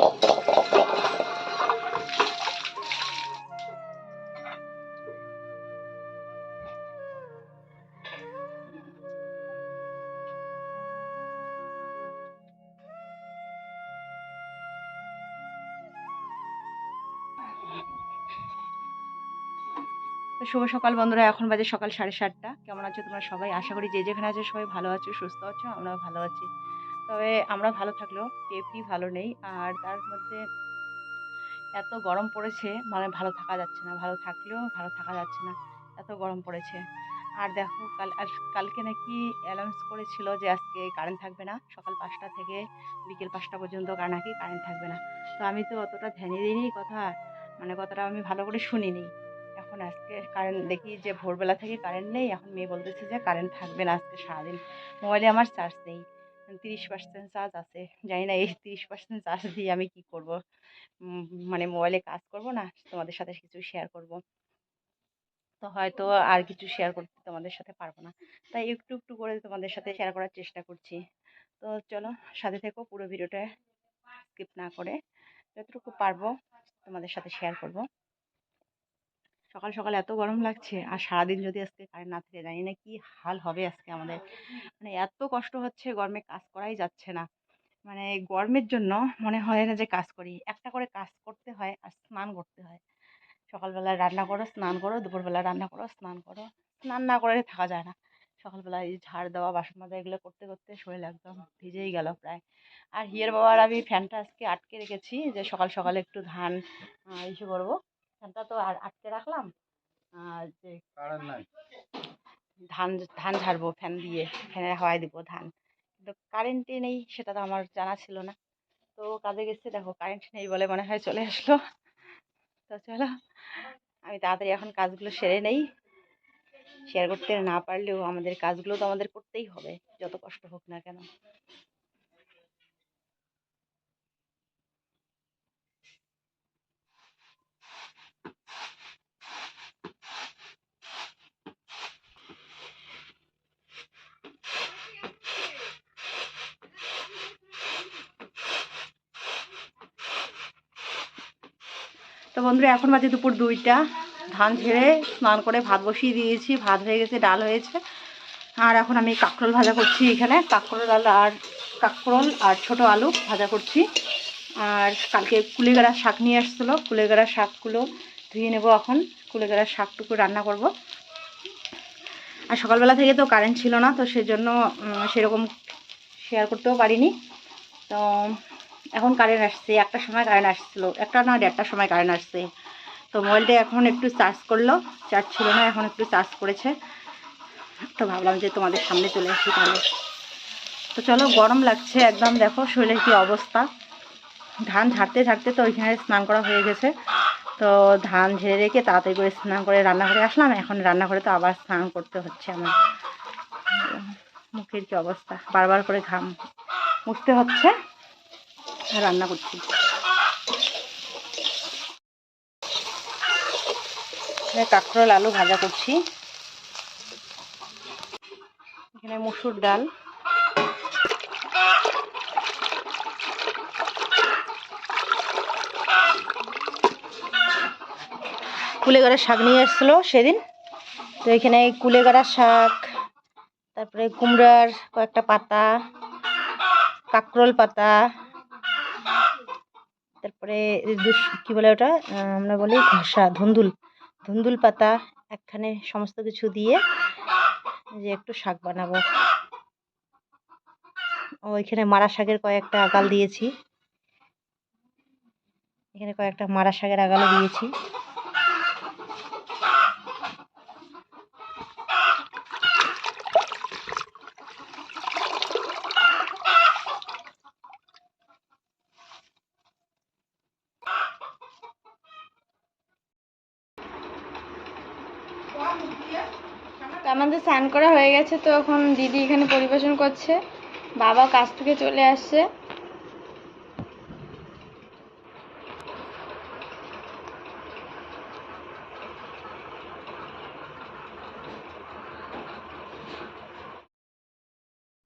তো শুভ সকাল বন্ধুরা, এখন বাজে সকাল সাড়ে সাতটা। কেমন আছো তোমরা সবাই? আশা করি যে যেখানে আছো সবাই ভালো আছো, সুস্থ আছো, আমরাও ভালো আছি। তবে আমরা ভালো থাকলেও কেউই ভালো নেই। আর তার মধ্যে এত গরম পড়েছে মানে ভালো থাকা যাচ্ছে না। ভালো থাকলেও ভালো থাকা যাচ্ছে না। এত গরম পড়েছে। আর দেখো, কাল কালকে নাকি অ্যানাউন্স করেছিল যে আজকে কারেন্ট থাকবে না। সকাল পাঁচটা থেকে বিকেল পাঁচটা পর্যন্ত কার নাকি কারেন্ট থাকবে না। তো আমি তো অতটা ধ্যানে দিইনি কথা। মানে কথাটা আমি ভালো করে শুনিনি। এখন আজকে কারেন্ট দেখি যে ভোরবেলা থেকে কারেন্ট নেই। এখন মেয়ে বলতেছে যে কারেন্ট থাকবে না আজকে সারাদিন। মোবাইলে আমার চার্জ নেই। তিরিশ পার্সেন্ট চার্জ আছে। জানি না এই তিরিশ পার্সেন্ট চার্জ দিয়ে আমি কি করব। মানে মোবাইলে কাজ করব না, তোমাদের সাথে কিছু শেয়ার করব। তো হয়তো আর কিছু শেয়ার করতে তোমাদের সাথে পারব না। তাই একটু একটু করে তোমাদের সাথে শেয়ার করার চেষ্টা করছি। তো চলো, সাথে থেকো, পুরো ভিডিওটা স্কিপ না করে। যতটুকু পারব, তোমাদের সাথে শেয়ার করব। সকাল সকাল এত গরম লাগছে। আর সারাদিন যদি আজকে কারেন্ট না থাকে, জানি না কি হাল হবে আজকে আমাদের। মানে এত কষ্ট হচ্ছে, গরমে কাজ করাই যাচ্ছে না। মানে গরমের জন্য মনে হয় না যে কাজ করি। একটা করে কাজ করতে হয় আর স্নান করতে হয়। সকালবেলা রান্না করো, স্নান করো, দুপুরবেলা রান্না করো, স্নান করো। স্নান না করে থাকা যায় না। সকালবেলা এই ঝাড় দেওয়া, বাসন মাজা, এগুলো করতে করতে শরীর একদম ভিজেই গেল প্রায়। আর হিয়ের বাবার আমি ফ্যানটা আজকে আটকে রেখেছি যে সকাল, সকালে একটু ধান ইসে করব। ফ্যানটা তো আর আটকে রাখলাম। আর যে ধান ধান ঝাড়বো ফ্যান দিয়ে ফ্যানের হাওয়ায় দিব ধান। কিন্তু কারেন্টই নেই সেটা তো আমার জানা ছিল না। তো কাজে গেছে দেখো কারেন্ট নেই বলে মনে হয় চলে আসলো। তো চলো আমি তাড়াতাড়ি এখন কাজগুলো সেরে নেই। শেয়ার করতে না পারলেও আমাদের কাজগুলো তো আমাদের করতেই হবে যত কষ্ট হোক না কেন। তো বন্ধুরা, এখন বাজে দুপুর দুইটা। ধান ঝেড়ে স্নান করে ভাত বসিয়ে দিয়েছি। ভাত হয়ে গেছে, ডাল হয়েছে। আর এখন আমি কাঁকরোল ভাজা করছি এখানে। কাঁকরোল ডাল আর কাঁকরোল আর ছোট আলু ভাজা করছি। আর কালকে কুলেগাড়া শাক নিয়ে আসছিল। কুলেগাড়া শাকগুলো ধুয়ে নেব এখন। কুলেগাড়া শাকটুকু রান্না করব। আর সকালবেলা থেকে তো কারেন্ট ছিল না, তো সেজন্য সেরকম শেয়ার করতেও পারিনি। তো এখন কারেন্ট আসছে, একটা সময় কারেন্ট আসছিল, একটা না দেড়টার সময় কারেন্ট আসছে। তো মোবাইলটা এখন একটু চার্জ করল চার্জ ছিল না, এখন একটু চার্জ করেছে। তো ভাবলাম যে তোমাদের সামনে চলে আসি তাহলে। তো চলো, গরম লাগছে একদম, দেখো শরীরের কি অবস্থা। ধান ঝাড়তে ঝাড়তে তো ওইখানে স্নান করা হয়ে গেছে। তো ধান ঝেড়ে রেখে তাড়াতাড়ি করে স্নান করে রান্নাঘরে আসলাম, এখন রান্নাঘরে তো আবার স্নান করতে হচ্ছে আমার। মুখের কি অবস্থা? বারবার করে ঘাম মুছতে হচ্ছে। রান্না করছি। কাঁকরোল, আলু ভাজা করছি। এখানে মুসুর ডাল। কুলেগাড়ার শাক নিয়ে এসেছিল সেদিন। তো এখানে কুলেগাড়ার শাক, তারপরে কুমড়ার কয়েকটা পাতা, কাঁকরোল পাতা তারপরে কি বলে ওটা? আমরা বলি ঘষা ধুন্দুল। ধুন্দুল পাতা একখানে সমস্ত কিছু দিয়ে যে একটু শাক বানাবো। ও এখানে মারা শাকের কয়েকটা আগাল দিয়েছি। এখানে কয়েকটা মারা শাকের আগালও দিয়েছি তো আমাদের স্নান করা হয়ে গেছে তো এখন দিদি এখানে পরিবেশন করছে। বাবা কাজ থেকে চলে আসছে।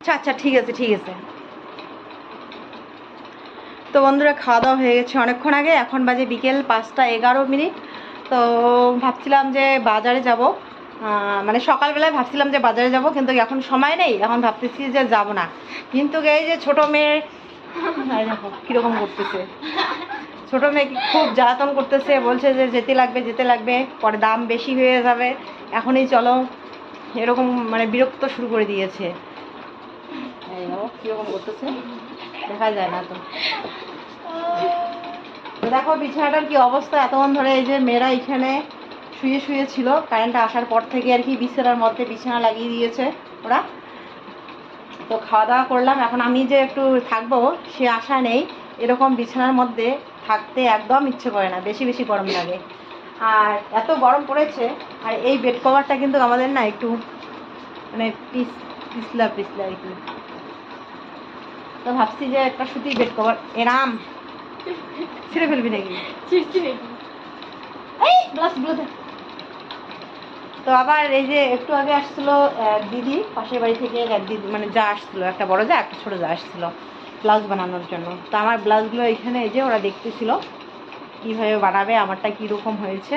আচ্ছা আচ্ছা ঠিক আছে ঠিক আছে। তো বন্ধুরা, খাওয়া দাওয়া হয়ে গেছে অনেকক্ষণ আগে। এখন বাজে বিকেল পাঁচটা এগারো মিনিট। তো ভাবছিলাম যে বাজারে যাব। মানে সকালবেলায় ভাবছিলাম যে বাজারে যাব, কিন্তু এখন সময় নেই, এখন ভাবতেছি যে যাব না। কিন্তু এই যে ছোট মেয়ে কীরকম করতেছে। ছোটো মেয়ে খুব জ্বালাতন করতেছে, বলছে যে যেতে লাগবে যেতে লাগবে, পরে দাম বেশি হয়ে যাবে, এখনই চলো। এরকম মানে বিরক্ত শুরু করে দিয়েছে। কীরকম করতেছে, দেখা যায় না তো দেখো, বিছানাটার কি অবস্থা? এতক্ষণ ধরে এই যে মেয়েরা এখানে শুয়ে শুয়ে ছিল। কারেন্ট আসার পর থেকে আর কি বিছানার মধ্যে বিছানা লাগিয়ে দিয়েছে ওরা। তো খাওয়া দাওয়া করলাম। এখন আমি যে একটু থাকব সে আশা নেই। এরকম বিছানার মধ্যে থাকতে একদম ইচ্ছে করে না। বেশি বেশি গরম লাগে। আর এত গরম পড়েছে আর এই বেড কভারটা কিন্তু আমাদের না একটু মানে পিস পিছলা পিছলা আর কি। তো ভাবছি যে একটা সুতি বেড কভার এরাম ছিঁড়ে ফেলবি নাকি? চিড়ছি নাকি? এই গ্লাসগুলো দে। তো আবার এই যে একটু আগে আসছিল দিদি, পাশের বাড়ি থেকে মানে যা আসছিল, একটা বড় যা, একটা ছোট যা আসছিল ব্লাউজ বানানোর জন্য। তো আমার ব্লাউজগুলো এখানে এই যে ওরা দেখতেছিল, কীভাবে বানাবে, আমারটা কীরকম হয়েছে,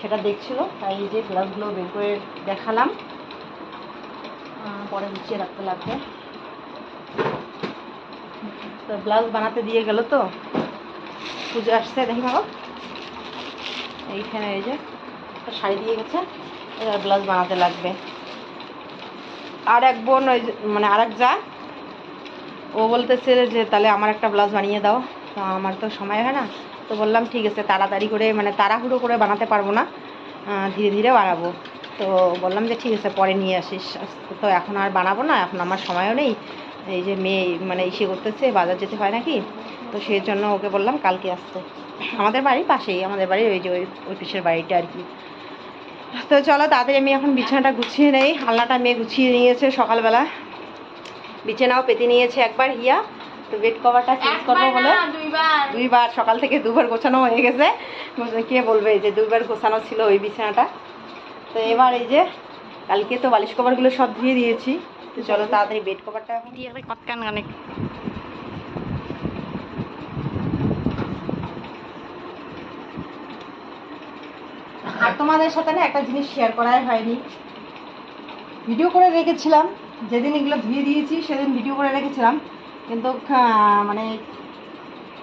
সেটা দেখছিল। তাই এই যে ব্লাউজগুলো বের করে দেখালাম। পরে গুছিয়ে রাখতে লাগবে। তো ব্লাউজ বানাতে দিয়ে গেল তো। পুজো আসছে, দেখি ভালো এইখানে এই যে শাড়ি দিয়ে গেছে। এবার ব্লাউজ বানাতে লাগবে। আর এক বোন ওই মানে আর এক যা, ও বলতেছে যে, তাহলে আমার একটা ব্লাউজ বানিয়ে দাও। আমার তো সময় হয় না। তো বললাম, ঠিক আছে, তাড়াতাড়ি করে মানে তাড়াহুড়ো করে বানাতে পারব না। ধীরে ধীরে বানাবো। তো বললাম যে, ঠিক আছে, পরে নিয়ে আসিস। তো এখন আর বানাবো না, এখন আমার সময়ও নেই। এই যে মেয়ে মানে ইসে করতেছে, বাজার যেতে হয় নাকি? তো সেই জন্য ওকে বললাম, কালকে আসতে। আমাদের বাড়ির পাশেই, আমাদের বাড়ির ওই যে, ওই অফিসের বাড়িটা আর কি। তো চলো তাড়াতাড়ি আমি এখন বিছানাটা গুছিয়ে নেই। আলনাটা মেয়ে গুছিয়ে নিয়েছে সকালবেলা। বিছানাও পেতে নিয়েছে একবার হিয়া। তো বেড কভারটা চেঞ্জ করব বলে। দুইবার। সকাল থেকে দুবার গোছানো হয়ে গেছে। কে বলবে যে দুইবার গোছানো ছিল ওই বিছানাটা? তো এবার এই যে কালকে তো বালিশ কভারগুলো সব ধুয়ে দিয়েছি। তো চলো তাড়াতাড়ি বেড কভারটা কতকান গানে আর তোমাদের সাথে না একটা জিনিস শেয়ার করাই হয়নি। ভিডিও করে রেখেছিলাম যেদিন এগুলো ধুয়ে দিয়েছি সেদিন ভিডিও করে রেখেছিলাম কিন্তু মানে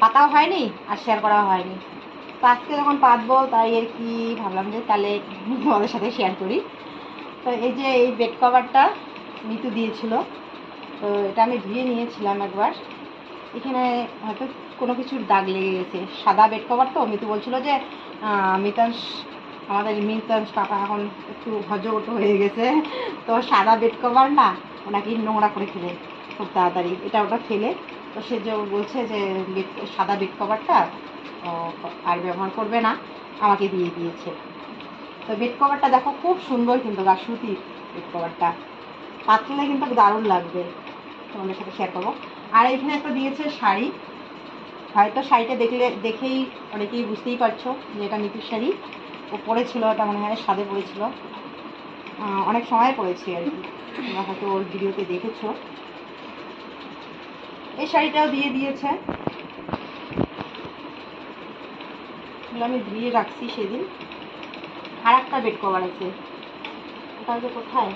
পাতাও হয়নি আর শেয়ার করাও হয়নি। তো আজকে যখন পাতবো তাই আর কি ভাবলাম যে তাহলে তোমাদের সাথে শেয়ার করি। তো এই যে এই বেড কভারটা মিতু দিয়েছিল তো এটা আমি ধুয়ে নিয়েছিলাম একবার। এখানে হয়তো কোনো কিছুর দাগ লেগে গেছে। সাদা বেড কভার তো মিতু বলছিল যে আহ, আমাদের মিতাংশ কাকা এখন একটু হজগট হয়ে গেছে। তো সাদা বেড কভার না, ওনাকে নোংরা করে ফেলে খুব তাড়াতাড়ি। এটা ওটা ফেলে। তো সে যে বলছে যে সাদা বেড কভারটা আর ব্যবহার করবে না, আমাকে দিয়ে দিয়েছে। তো বেড কভারটা দেখো খুব সুন্দর কিন্তু গা সুতির বেড কভারটা পাতলে কিন্তু দারুণ লাগবে। তোমাদের সাথে শেয়ার করব। আর এখানে একটা দিয়েছে শাড়ি। হয়তো শাড়িটা দেখলে, দেখেই অনেকেই বুঝতেই পারছ যে এটা মিতুর শাড়ি। ও পরেছিল ওটা মনে হয় সাদে পরেছিল আহ, অনেক সময় পড়েছি আর কি। তোমরা হয়তো ওর ভিডিওতে দেখেছ। এই শাড়িটাও দিয়ে দিয়েছে। আমি ধুয়ে রাখছি সেদিন। আর একটা বেড কভার আছে। ওটা যে কোথায়?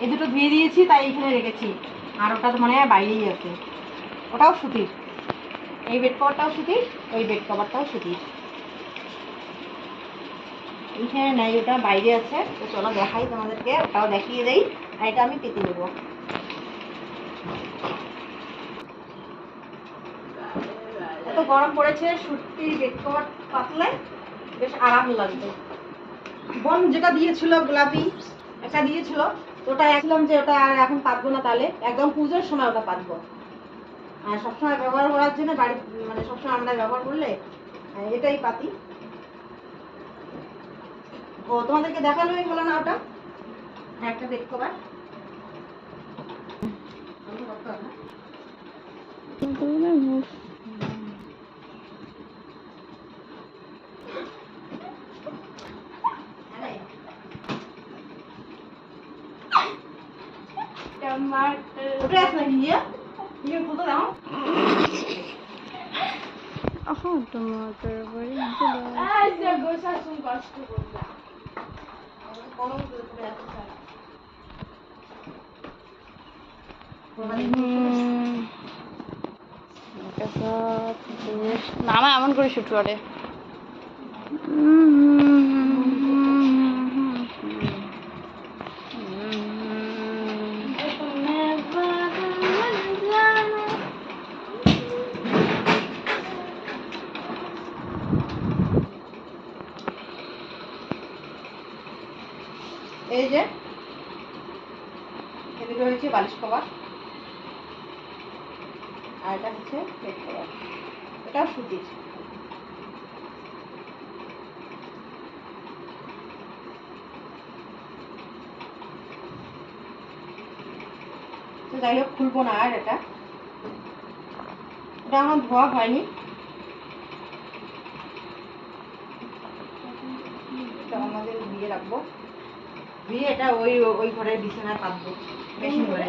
এই দুটো ধুয়ে দিয়েছি তাই এখানে রেখেছি। আর ওটা তো মনে হয় বাইরেই আছে। ওটাও সুতির। এই বেড কভারটাও সুতির ওই বেড কভারটাও সুতির। এইখানে নাই ওটা বাইরে আছে। তো চলো দেখাই তোমাদেরকে, ওটাও দেখিয়ে দেই। আর এটা আমি পেতে নেব এত গরম পড়েছে সুতির বেড কভার পাতলে বেশ আরাম লাগবে। বোন যেটা দিয়েছিল, গোলাপি একটা দিয়েছিল। ওটা একলাম যে ওটা আর এখন পাতবো না তাহলে। একদম পুজোর সময় ওটা পাতবো। আর সবসময় ব্যবহার করার জন্য বাড়ি মানে সবসময় আমরা ব্যবহার করলে এটাই পাতি। ও তোমাদেরকে দেখালোই হলো না ওটা? একটা বেড কভার টমাটার গোসা শুন কষ্ট করলাম গরম করে উঠে আসতে চায়। আমার এমন করে শুট করে এই যে এদিকে হয়েছে বালিশ কভার আর এটা হচ্ছে বেড কভার এটাও সুতির তো যাই হোক, খুলবো না আর এটা। এটা আমার ধোয়া হয়নি। আমাদের ধুয়ে রাখব। ধুয়ে এটা ওই ওই ঘরে বিছানায় পাতবো। বেশি ঘরে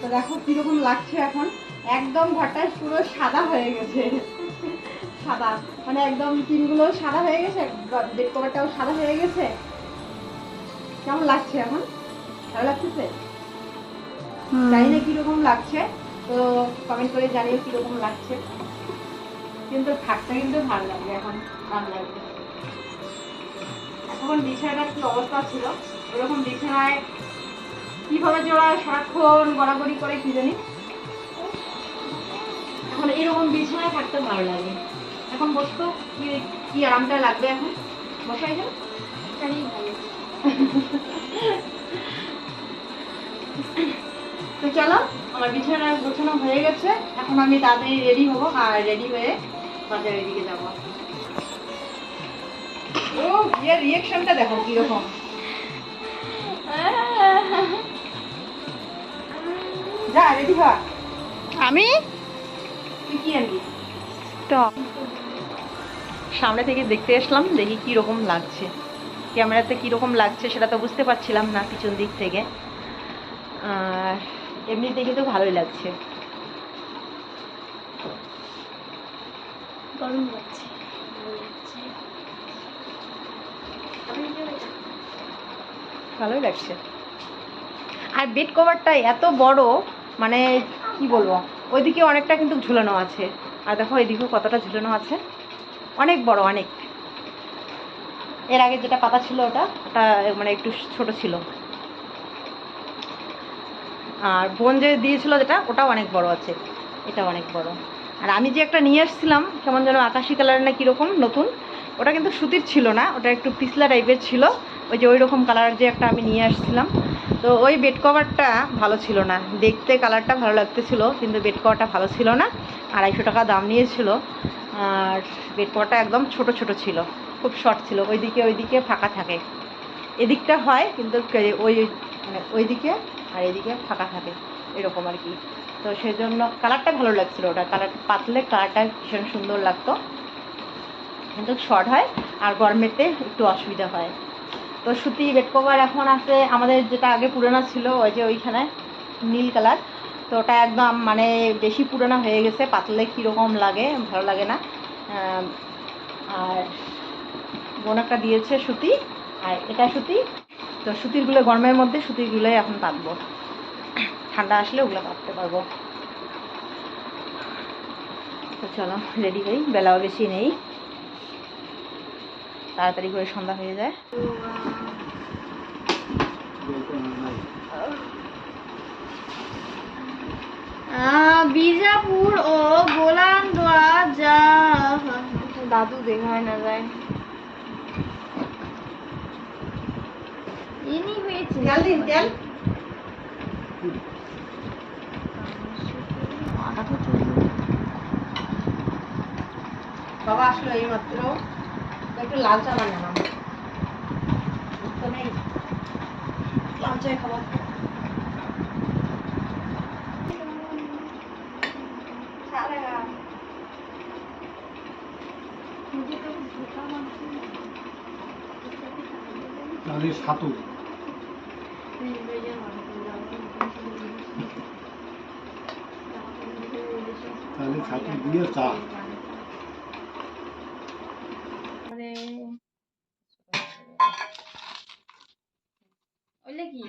তো দেখো কীরকম লাগছে এখন। একদম ঘরটা পুরো সাদা হয়ে গেছে। সাদা। মানে একদম টিনগুলো সাদা হয়ে গেছে বেড কভারটাও সাদা হয়ে গেছে। কেমন লাগছে এখন? ভালো লাগতেছে? জানি না কীরকম লাগছে তো কমেন্ট করে জানিও কীরকম লাগছে। কিন্তু থাকতে কিন্তু ভালো লাগবে এখন ভালো লাগবে এখন বিছানাটার কি অবস্থা ছিল? ওরকম বিছানায় কীভাবে যে ওরা সারাক্ষণ গড়াগড়ি করে কি জানি। এখন এরকম বিছানায় থাকতে ভালো লাগে। এখন বসতো, কি কি আরামটা লাগবে এখন? বসাই যাও। তো চলো, আমার বিছানা গোছানো হয়ে গেছে। এখন আমি তাড়াতাড়ি রেডি হব আর রেডি হয়ে বাজারের দিকে যাব। ও বিয়ের রিয়েকশনটা দেখো কীরকম। যা রেডি হ। আমি? তুই কি আনবি? টক সামনে থেকে দেখতে আসলাম দেখি কি রকম লাগছে। ক্যামেরাতে কি রকম লাগছে সেটা তো বুঝতে পারছিলাম না পিছন দিক থেকে। আর এমনি দেখে তো ভালোই লাগছে। গরম লাগছে ভালোই লাগছে। আর বেড কভারটা এত বড় মানে কি বলব, ওইদিকে অনেকটা কিন্তু ঝুলানো আছে। আর দেখো এদিকেও কতটা ঝুলানো আছে। অনেক বড়, অনেক। এর আগে যেটা পাতা ছিল ওটা ওটা মানে একটু ছোট ছিল। আর বোন যে দিয়েছিল যেটা, ওটাও অনেক বড় আছে। এটা অনেক বড়। আর আমি যে একটা নিয়ে এসেছিলাম, কেমন যেন আকাশি কালার না কীরকম, নতুন, ওটা কিন্তু সুতির ছিল না, ওটা একটু পিছলা টাইপের ছিল। ওই যে ওই রকম কালার যে একটা আমি নিয়ে আসছিলাম তো ওই বেড কভারটা ভালো ছিল না। দেখতে কালারটা ভালো লাগতেছিল, কিন্তু বেড কভারটা ভালো ছিল না। আড়াইশো টাকা দাম নিয়েছিল। আর বেড কভারটা একদম ছোট ছোট ছিল। খুব শর্ট ছিল। ওইদিকে ওইদিকে ফাঁকা থাকে। এদিকটা হয়, কিন্তু ওই মানে ওইদিকে আর এদিকে ফাঁকা থাকে। এরকম আর কি। তো সেই জন্য কালারটা ভালো লাগছিল ওটা। কালার পাতলে কালারটা ভীষণ সুন্দর লাগতো। কিন্তু শর্ট হয়, আর গরমেতে একটু অসুবিধা হয়। তো সুতি বেড কভার এখন আছে, আমাদের যেটা আগে পুরানো ছিল, ওই যে ওইখানে, নীল কালার। তো ওটা একদম মানে বেশি পুরানো হয়ে গেছে, পাতলে কীরকম লাগে, ভালো লাগে না। আর বোন একটা দিয়েছে সুতি, আর এটা সুতি। তো সুতিরগুলো গরমের মধ্যে সুতিরগুলোই এখন পাতবো। ঠান্ডা আসলে ওগুলো পাততে পারব। তো চলো রেডি হই, বেলাও বেশি নেই। তাড়াতাড়ি করে সন্ধ্যা হয়ে যায়। বিজাপুর ও গোলাম দোয়া যা দাদু দেখায় না যায়। হয়েছে। বাবা আসলো এই মাত্র একটু লাল চা বানালাম লাল চাই খাব। তাহলে সাতু। তাহলে সাতু দিয়ে চা। ওইলে কি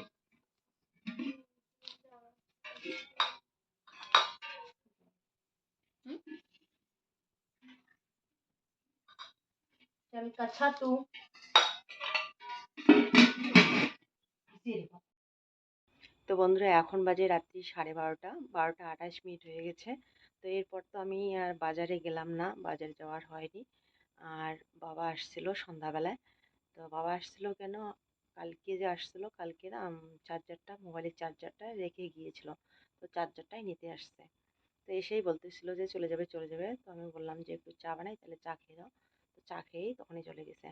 चल अच्छा तू তো বন্ধুরা এখন বাজে রাত্রি সাড়ে বারোটা বারোটা আঠাশ মিনিট হয়ে গেছে তো এরপর তো আমি আর বাজারে গেলাম না বাজারে যাওয়ার হয়নি আর বাবা আসছিল সন্ধ্যাবেলায়। তো বাবা আসছিল কেন? কালকে যে আসছিল, কালকে না চার্জারটা মোবাইলের চার্জারটা রেখে গিয়েছিল। তো চার্জারটাই নিতে আসছে। তো এসেই বলতেছিল যে, চলে যাবে চলে যাবে। তো আমি বললাম যে, একটু চা বানাই, তাহলে চা খেয়ে দাও তো চা খেয়েই তখনই চলে গেছে।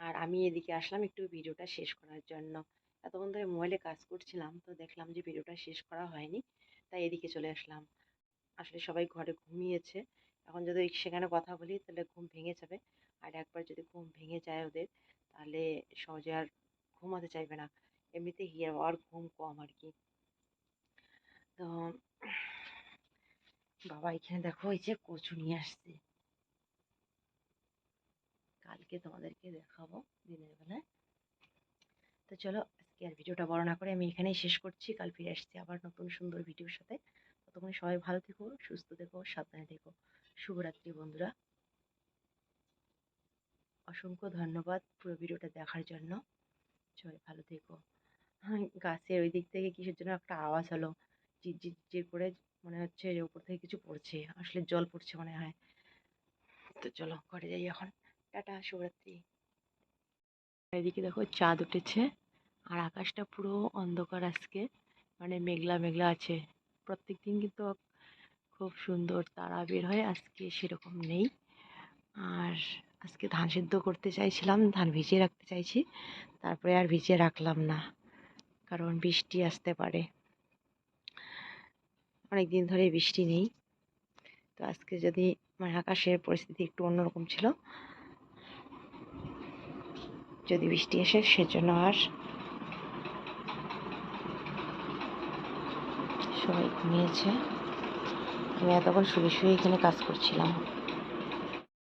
আর আমি এদিকে আসলাম একটু ভিডিওটা শেষ করার জন্য। এতক্ষণ ধরে মোবাইলে কাজ করছিলাম, তো দেখলাম যে, ভিডিওটা শেষ করা হয়নি। তাই এদিকে চলে আসলাম। আসলে সবাই ঘরে ঘুমিয়েছে। এখন যদি সেখানে কথা বলি, তাহলে ঘুম ভেঙে যাবে। আর একবার যদি ঘুম ভেঙে যায় ওদের, তাহলে সহজে আর ঘুমাতে চাইবে না। এমনিতে হিয়ার বাবার ঘুম কম আর কি। তো বাবা, এখানে দেখো, এই যে কচু নিয়ে আসছে। কালকে তোমাদেরকে দেখাবো দিনের বেলায়। তো চলো, আজকে আর ভিডিওটা বড় না করে আমি এখানেই শেষ করছি। কাল ফিরে আসছি আবার নতুন সুন্দর ভিডিওর সাথে। ততক্ষণ সবাই ভালো থেকো, সুস্থ থেকো, সাবধানে থেকো। শুভরাত্রি বন্ধুরা। অসংখ্য ধন্যবাদ পুরো ভিডিওটা দেখার জন্য। সবাই ভালো থেকো। হ্যাঁ গাছের ওই দিক থেকে কিসের জন্য একটা আওয়াজ হলো? ঝিরঝির ঝিরঝির করে মনে হচ্ছে যে উপর থেকে কিছু পড়ছে। আসলে জল পড়ছে মনে হয়। তো চলো, ঘরে যাই এখন। টাটা, শুভরাত্রি। এদিকে দেখো চাঁদ উঠেছে আর আকাশটা পুরো অন্ধকার আজকে। মানে মেঘলা মেঘলা আছে। প্রত্যেক দিন কিন্তু খুব সুন্দর তারা বের হয়, আজকে সেরকম নেই। আর আজকে ধান সিদ্ধ করতে চাইছিলাম, ধান ভিজিয়ে রাখতে চাইছি। তারপরে আর ভিজিয়ে রাখলাম না, কারণ বৃষ্টি আসতে পারে। অনেক দিন ধরে বৃষ্টি নেই। তো আজকে যদি মানে আকাশের পরিস্থিতি একটু অন্যরকম ছিল, যদি বৃষ্টি আসে সেজন্য আর সবাই ঘুমিয়েছে। আমি এতক্ষণ শুয়ে শুয়ে এখানে কাজ করছিলাম।